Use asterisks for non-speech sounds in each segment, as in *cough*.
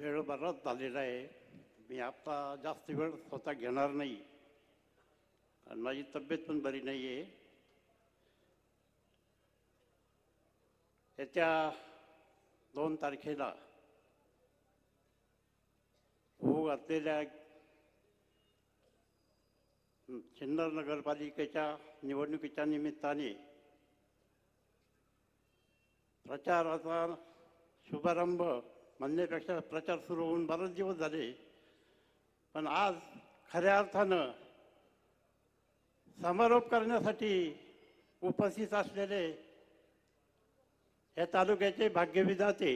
वेळ बराच झालेला आहे. मी आत्ता जास्त वेळ स्वतः घेणार नाही. कारण माझी तब्येत पण बरी नाही आहे येत्या दोन तारखेला होऊ घातलेल्या सिन्नर नगरपालिकेच्या निवडणुकीच्या निमित्ताने प्रचाराचा शुभारंभ म्हणण्यापेक्षा प्रचार सुरू होऊन बरेच दिवस झाले. पण आज खऱ्या अर्थानं समारोप करण्यासाठी उपस्थित असलेले या तालुक्याचे भाग्यविधाते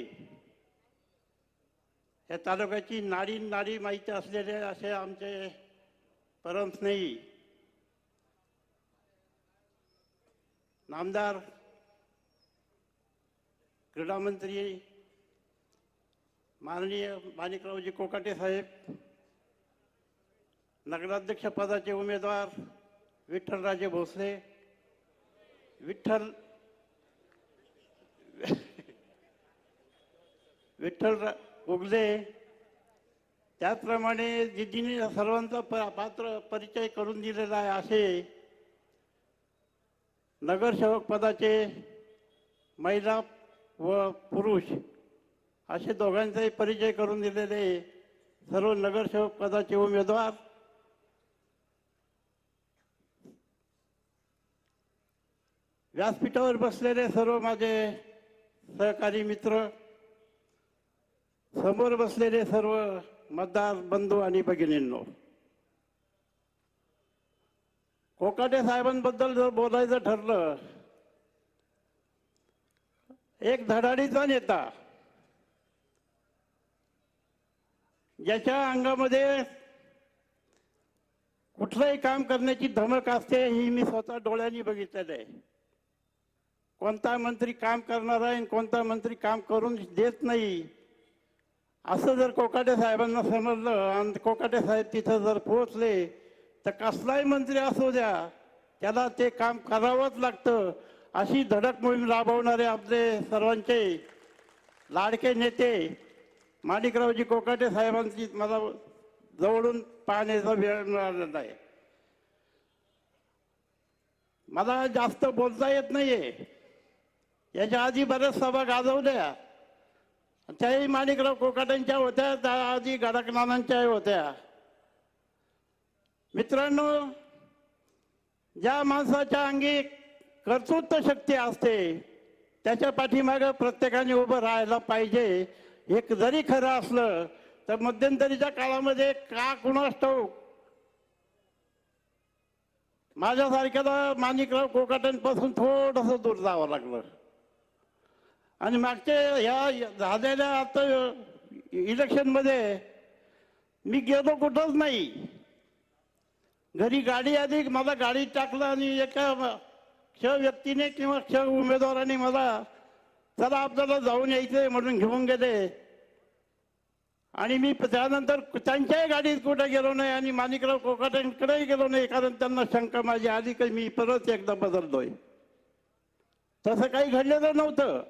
या तालुक्याची नाडी नाडी माहिती असलेले असे आमचे परमस्नेही नामदार क्रीडा मंत्री माननीय माणिकरावजी कोकाटे साहेब नगराध्यक्ष पदाचे उमेदवार विठ्ठलराजे भोसले विठ्ठल विठ्ठल उगले त्याचप्रमाणे जिद्दीने सर्वांचा प पात्र परिचय करून दिलेला आहे असे नगरसेवक पदाचे महिला व पुरुष असे दोघांचाही परिचय करून दिलेले सर्व नगरसेवक पदाचे उमेदवार. व्यासपीठावर बसलेले सर्व माझे सहकारी मित्र. समोर बसलेले सर्व मतदार बंधू आणि भगिनींनो. कोकाटे साहेबांबद्दल जर बोलायचं ठरलं एक धडाडीचा नेता ज्याच्या अंगामध्ये कुठलंही काम करण्याची धमक असते ही मी स्वतः डोळ्यांनी बघितलेलं आहे. कोणता मंत्री काम करणार आहे आणि कोणता मंत्री काम करून देत नाही असं जर कोकाटे साहेबांना समजलं आणि कोकाटे साहेब तिथं जर पोहोचले तर कसलाही मंत्री असू द्या त्याला ते काम करावंच लागतं. अशी धडक मोहीम राबवणारे आपले सर्वांचे लाडके नेते माणिकरावजी कोकाटे साहेबांची मला जवळून पाहण्याचा वेळ मिळालेला आहे. मला जास्त बोलता येत नाहीये. याच्या आधी बऱ्याच सभा गाजवल्या. त्याही माणिकराव कोकाट्यांच्या होत्या त्या आधी गडकनानांच्याही होत्या. मित्रांनो ज्या माणसाच्या अंगी कर्तृत्व शक्ती असते त्याच्या पाठीमागं प्रत्येकाने उभं राहायला पाहिजे. एक जरी खरं असलं तर मध्यंतरीच्या काळामध्ये का कुणास ठाऊक? माझ्यासारख्याला माणिकराव कोकाट्यांपासून थोडंसं दूर जावं लागलं. आणि मागच्या ह्या झालेल्या आता इलेक्शनमध्ये मी गेलो कुठंच नाही. घरी गाडी आली मला गाडीत टाकलं आणि एका क्ष व्यक्तीने किंवा क्ष उमेदवाराने मला चला आपल्याला जाऊन यायचंय म्हणून घेऊन गेले. आणि मी त्यानंतर त्यांच्याही गाडीत कुठे गेलो नाही आणि माणिकराव कोकाट्यांकडेही गेलो नाही कारण त्यांना शंका माझी आली की मी परत एकदा बदलतोय. तसं काही घडलेलं नव्हतं.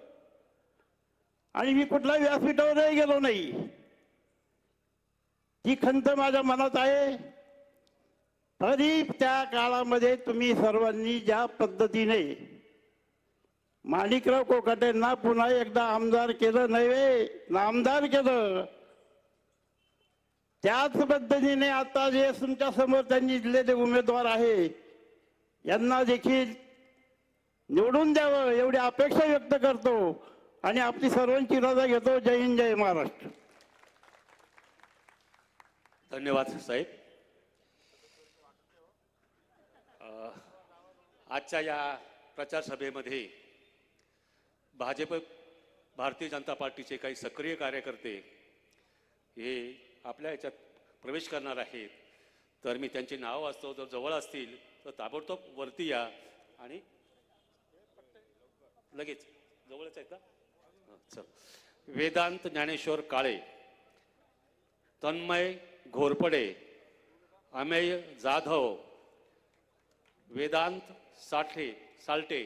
आणि मी कुठल्याही व्यासपीठावरही गेलो नाही. ही खंत माझ्या मनात आहे. तरी त्या काळामध्ये तुम्ही सर्वांनी ज्या पद्धतीने माणिकराव कोकाटेंना पुन्हा एकदा आमदार केलं नव्हे नामदार केलं. त्याच पद्धतीने आता जे तुमच्यासमोर त्यांनी दिलेले उमेदवार आहे यांना देखील निवडून द्यावं एवढी अपेक्षा व्यक्त करतो आणि आपली सर्वांची रजा घेतो. जय हिंद जय महाराष्ट्र. धन्यवाद साहेब. आजच्या या प्रचार सभेमध्ये भाजप भारतीय जनता पार्टीचे काही सक्रिय कार्यकर्ते हे आपल्या याच्यात प्रवेश करणार आहेत. तर मी त्यांची नाव वाचतो जर जवळ असतील तर ताबडतोब वरती या आणि लगेच जवळच आहेत का? चल. वेदांत ज्ञानेश्वर काळे तन्मय घोरपडे अमेय जाधव वेदांत साठे साल्टे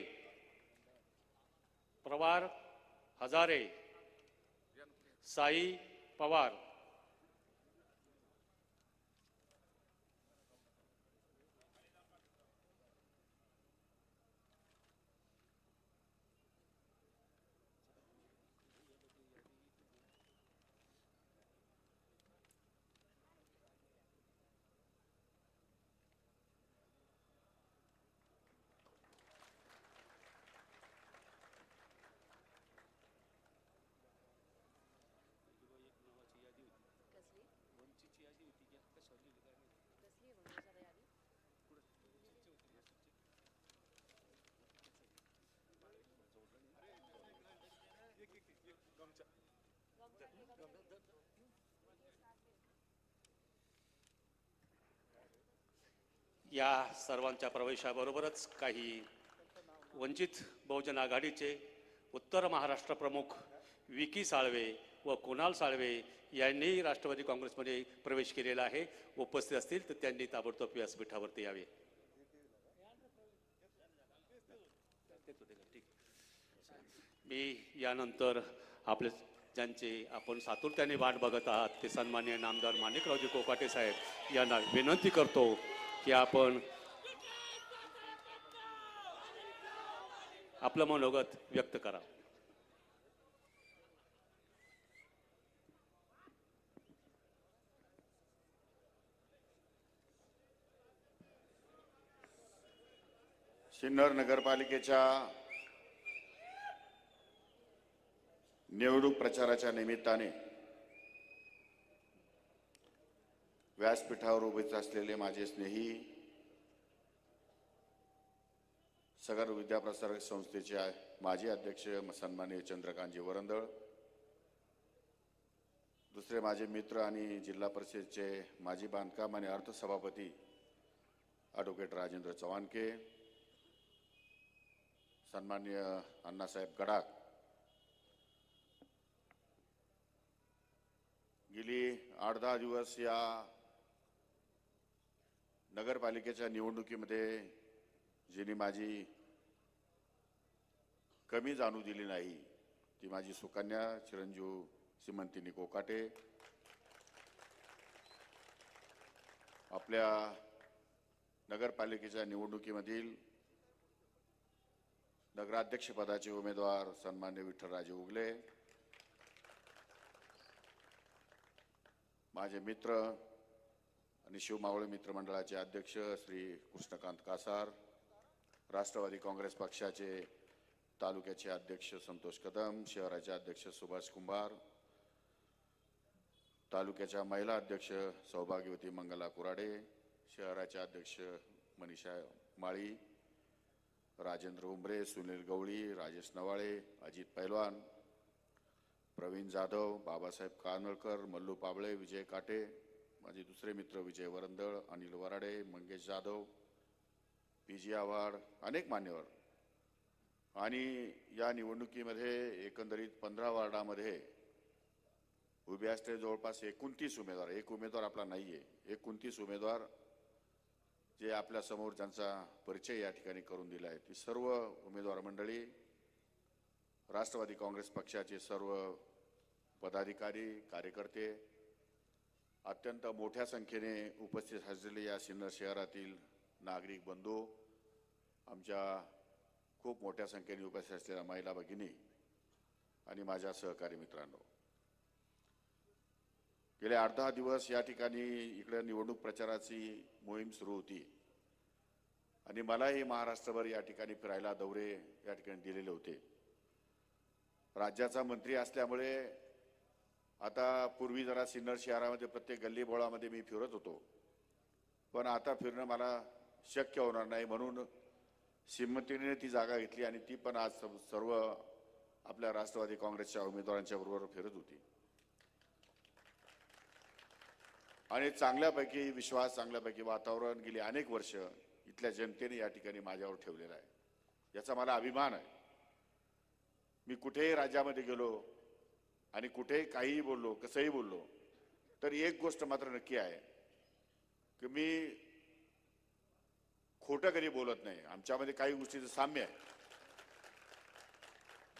प्रवार हजारे साई पवार. या सर्वांच्या प्रवेशाबरोबरच काही वंचित बहुजन आघाडीचे उत्तर महाराष्ट्र प्रमुख विकी साळवे व कुणाल साळवे यांनी राष्ट्रवादी काँग्रेसमध्ये प्रवेश केलेला आहे. उपस्थित असतील तर त्यांनी ताबडतोब व्यासपीठावरती यावे. मी यानंतर आपले ज्यांचे आपण सातुरत्याने वाट बघत आहात ते सन्मान्य नामदार माणिकरावजी कोकाटे साहेब यांना विनंती करतो की आपण आपलं मनोगत व्यक्त करा सिन्नर नगरपालिकेच्या निवडणूक प्रचाराच्या निमित्ताने व्यासपीठावर उभेच असलेले माझे स्नेही सगर विद्याप्रसारक संस्थेचे माजी अध्यक्ष सन्माननीय चंद्रकांतजी वरंदळ दुसरे माझे मित्र आणि जिल्हा परिषदेचे माजी बांधकाम आणि अर्थसभापती ॲडव्होकेट राजेंद्र चव्हाणके सन्माननीय अण्णासाहेब गडाख गेली आठ दहा दिवस या नगरपालिकेच्या निवडणुकीमध्ये जिने माझी कमी जाणू दिली नाही ती माझी सुकन्या चिरंजीव सिमंतिनी कोकाटे. आपल्या नगरपालिकेच्या निवडणुकीमधील नगराध्यक्षपदाचे उमेदवार सन्मान्य विठ्ठलराजे उगले. माझे मित्र आणि शिवमावळे मित्रमंडळाचे अध्यक्ष श्री कृष्णकांत कासार राष्ट्रवादी काँग्रेस पक्षाचे तालुक्याचे अध्यक्ष संतोष कदम शहराचे अध्यक्ष सुभाष कुंभार तालुक्याच्या महिला अध्यक्ष सौभाग्यवती मंगला कुराडे शहराचे अध्यक्ष मनीषा माळी राजेंद्र उंबरे सुनील गवळी राजेश नवाळे अजित पैलवान प्रवीण जाधव बाबासाहेब कानळकर मल्लू पाबळे विजय काटे माझे दुसरे मित्र विजय वरंदळ अनिल वराडे मंगेश जाधव पी जी आव्हाड अनेक मान्यवर. आणि या निवडणुकीमध्ये एकंदरीत पंधरा वार्डामध्ये उभे असते जवळपास एकोणतीस उमेदवार. एक उमेदवार आपला नाही आहे एकोणतीस उमेदवार जे आपल्यासमोर ज्यांचा परिचय या ठिकाणी करून दिला आहे ती सर्व उमेदवार मंडळी राष्ट्रवादी काँग्रेस पक्षाचे सर्व पदाधिकारी कार्यकर्ते अत्यंत मोठ्या संख्येने उपस्थित असलेले या सिन्नर शहरातील नागरिक बंधू आमच्या खूप मोठ्या संख्येने उपस्थित असलेल्या महिला भगिनी आणि माझ्या सहकारी मित्रांनो. गेले आठ दहा दिवस या ठिकाणी इकडे निवडणूक प्रचाराची मोहीम सुरू होती आणि मलाही महाराष्ट्रभर या ठिकाणी फिरायला दौरे या ठिकाणी दिलेले होते. राज्याचा मंत्री असल्यामुळे आता पूर्वी जरा सिन्नर शहरामध्ये प्रत्येक गल्ली बोळामध्ये मी फिरत होतो. पण आता फिरणं मला शक्य होणार नाही म्हणून श्रीमतीने ती जागा घेतली आणि ती पण आज सर्व- सर्व आपल्या राष्ट्रवादी काँग्रेसच्या उमेदवारांच्या बरोबर फिरत होती. आणि चांगल्यापैकी विश्वास चांगल्यापैकी वातावरण गेली अनेक वर्ष इथल्या जनतेने या ठिकाणी माझ्यावर ठेवलेलं आहे. याचा मला अभिमान आहे. मी कुठेही राज्यामध्ये गेलो आणि कुठेही काहीही बोललो कसंही बोललो तर एक गोष्ट मात्र नक्की आहे की मी खोटं कधी बोलत नाही. आमच्यामध्ये काही गोष्टीचं साम्य आहे.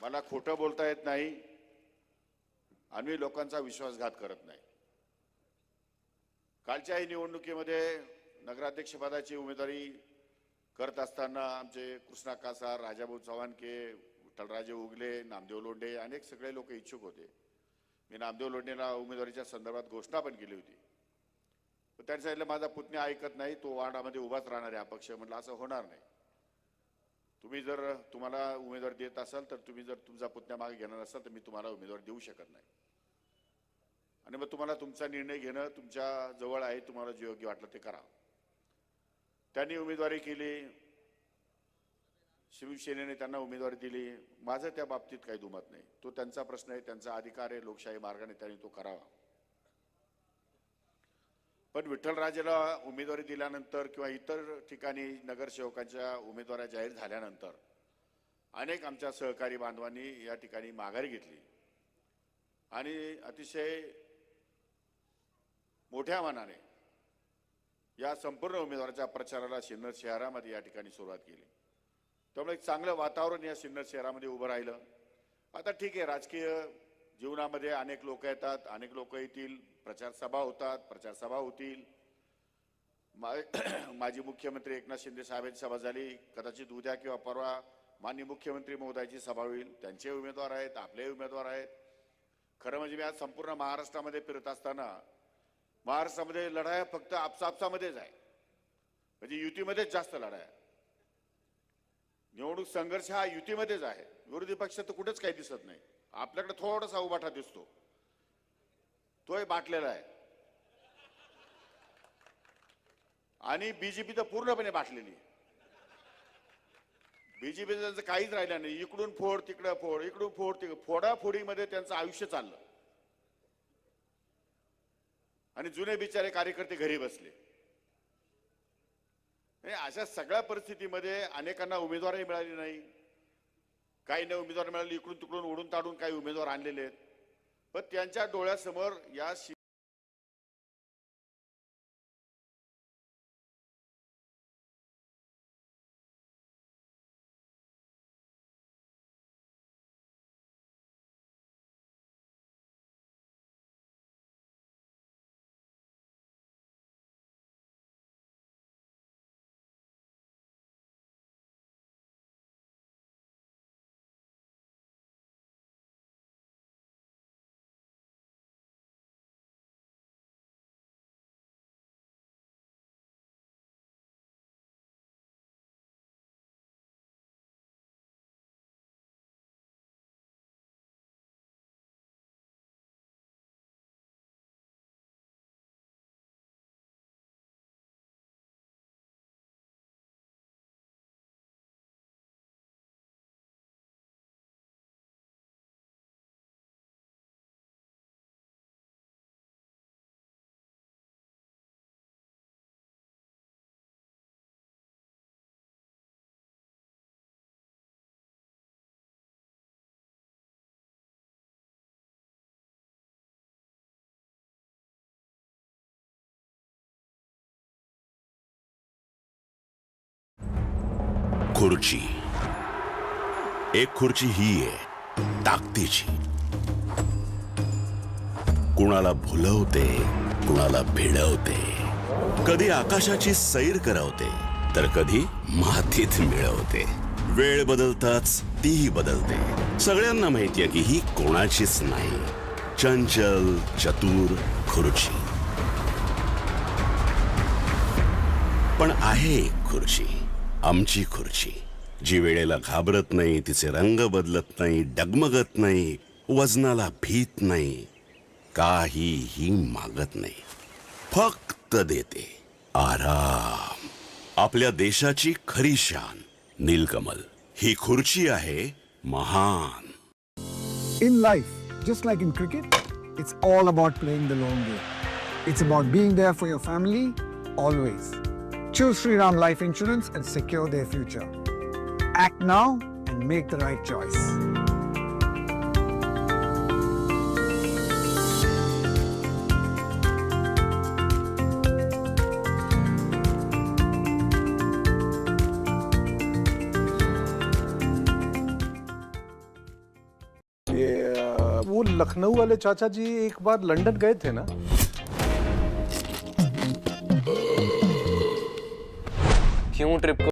मला खोटं बोलता येत नाही आम्ही लोकांचा विश्वासघात करत नाही. कालच्याही निवडणुकीमध्ये नगराध्यक्षपदाची उमेदवारी करत असताना आमचे कृष्णा कासार राजाभाऊ चव्हाणके तळराजे उगले नामदेव लोंढे अनेक सगळे लोक इच्छुक होते. मी नामदेव लोंढेला उमेदवारीच्या संदर्भात घोषणा पण केली होती. पण त्यांनी सांगितलं माझा पुतण्या ऐकत नाही तो वार्डामध्ये उभाच राहणार आहे अपक्ष. म्हटलं असं होणार नाही. तुम्ही जर तुम्हाला उमेदवार देत असाल तर तुम्ही जर तुमचा पुतण्या मागे घेणार असाल तर मी तुम्हाला उमेदवार देऊ शकत नाही. आणि मग तुम्हाला तुमचा निर्णय घेणं तुमच्या जवळ आहे तुम्हाला जे योग्य वाटलं ते करा. त्यांनी उमेदवारी केली. शिवसेनेने त्यांना उमेदवारी दिली. माझं त्या बाबतीत काही दुमत नाही. तो त्यांचा प्रश्न आहे त्यांचा अधिकार आहे लोकशाही मार्गाने त्यांनी तो करावा. पण विठ्ठलराजेला उमेदवारी दिल्यानंतर किंवा इतर ठिकाणी नगरसेवकांच्या उमेदवाऱ्या जाहीर झाल्यानंतर अनेक आमच्या सहकारी बांधवांनी या ठिकाणी माघारी घेतली. आणि अतिशय मोठ्या मनाने या संपूर्ण उमेदवाराच्या प्रचाराला सिन्नर शहरामध्ये या ठिकाणी सुरुवात केली. त्यामुळे एक चांगलं वातावरण या सिन्नर शहरामध्ये उभं राहिलं. आता ठीक आहे राजकीय जीवनामध्ये अनेक लोक येतात अनेक लोक येतील प्रचार सभा होतात प्रचार सभा होतील. मा- *clears throat* माजी मुख्यमंत्री एकनाथ शिंदे साहेबांची सभा झाली. कदाचित उद्या किंवा परवा माननीय मुख्यमंत्री महोदयाची सभा होईल. त्यांचे उमेदवार आहेत आपले उमेदवार आहेत. खरं म्हणजे मी आज संपूर्ण महाराष्ट्रामध्ये फिरत असताना महाराष्ट्रामध्ये लढाया फक्त आपसापसामध्येच आहे म्हणजे युतीमध्येच जास्त लढाया निवडणूक संघर्ष हा युतीमध्येच आहे. विरोधी पक्ष तर कुठेच काही दिसत नाही. आपल्याकडे थोडासा उभाठा दिसतो. तोही बाटलेला आहे. आणि बीजेपी तर पूर्णपणे बाटलेली बीजेपी त्यांचं काहीच राहिलं नाही. इकडून फोड तिकडं फोड इकडून फोड तिकडं फोडाफोडीमध्ये त्यांचं आयुष्य चाललं. आणि जुने बिचारे कार्यकर्ते घरी बसले. अशा सगळ्या परिस्थितीमध्ये अनेकांना उमेदवारही मिळाली नाही. काही नाही उमेदवार मिळाले इकडून तिकडून ओढून ताडून काही उमेदवार आणलेले आहेत. पण त्यांच्या डोळ्यासमोर या खुर्ची. एक खुर्ची ही आहे ताकदीची. कुणाला भुलवते कुणाला भिडवते. कधी आकाशाची सैर करवते तर कधी मातीत मिळवते. वेळ बदलताच तीही बदलते. सगळ्यांना माहितीये की ही कोणाचीच नाही. चंचल चतुर खुर्ची. पण आहे खुर्ची. आमची खुर्ची जी वेळेला घाबरत नाही तिचे रंग बदलत नाही डगमगत नाही वजनाला भीत नाही काहीही मागत नाही. फक्त देते आराम. आपल्या देशाची खरी शान नीलकमल. ही खुर्ची आहे महान. In life just like in cricket it's all about playing the long game it's about being there for your family always Choose Shriram Life Insurance and secure their future. Act now and make the right choice. ते अ, लखनऊ वाले चाचा जी एक बार London गए थे ना क्यों trip